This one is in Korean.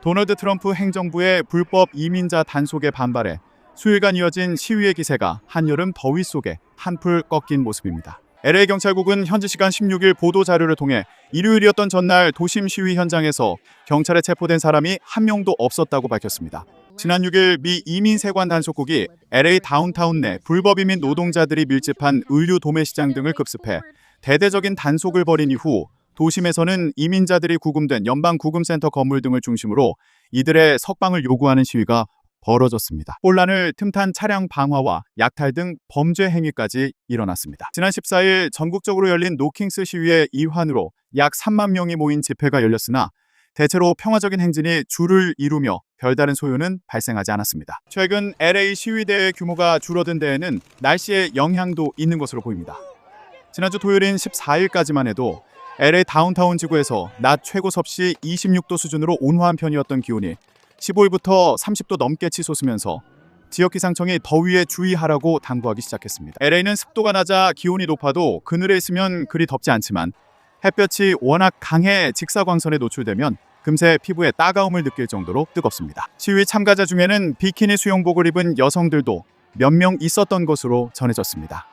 도널드 트럼프 행정부의 불법 이민자 단속에 반발해 수일간 이어진 시위의 기세가 한여름 더위 속에 한풀 꺾인 모습입니다. LA 경찰국은 현지 시간 16일 보도 자료를 통해 일요일이었던 전날 도심 시위 현장에서 경찰에 체포된 사람이 한 명도 없었다고 밝혔습니다. 지난 6일 미 이민세관 단속국이 LA 다운타운 내 불법 이민 노동자들이 밀집한 의류 도매 시장 등을 급습해 대대적인 단속을 벌인 이후 도심에서는 이민자들이 구금된 연방 구금센터 건물 등을 중심으로 이들의 석방을 요구하는 시위가 벌어졌습니다. 혼란을 틈탄 차량 방화와 약탈 등 범죄 행위까지 일어났습니다. 지난 14일 전국적으로 열린 노킹스 시위의 이환으로 약 3만 명이 모인 집회가 열렸으나 대체로 평화적인 행진이 줄을 이루며 별다른 소요는 발생하지 않았습니다. 최근 LA 시위대의 규모가 줄어든 데에는 날씨의 영향도 있는 것으로 보입니다. 지난주 토요일인 14일까지만 해도 LA 다운타운 지구에서 낮 최고 섭씨 26도 수준으로 온화한 편이었던 기온이 15일부터 30도 넘게 치솟으면서 지역 기상청이 더위에 주의하라고 당부하기 시작했습니다. LA는 습도가 낮아 기온이 높아도 그늘에 있으면 그리 덥지 않지만 햇볕이 워낙 강해 직사광선에 노출되면 금세 피부에 따가움을 느낄 정도로 뜨겁습니다. 시위 참가자 중에는 비키니 수영복을 입은 여성들도 몇 명 있었던 것으로 전해졌습니다.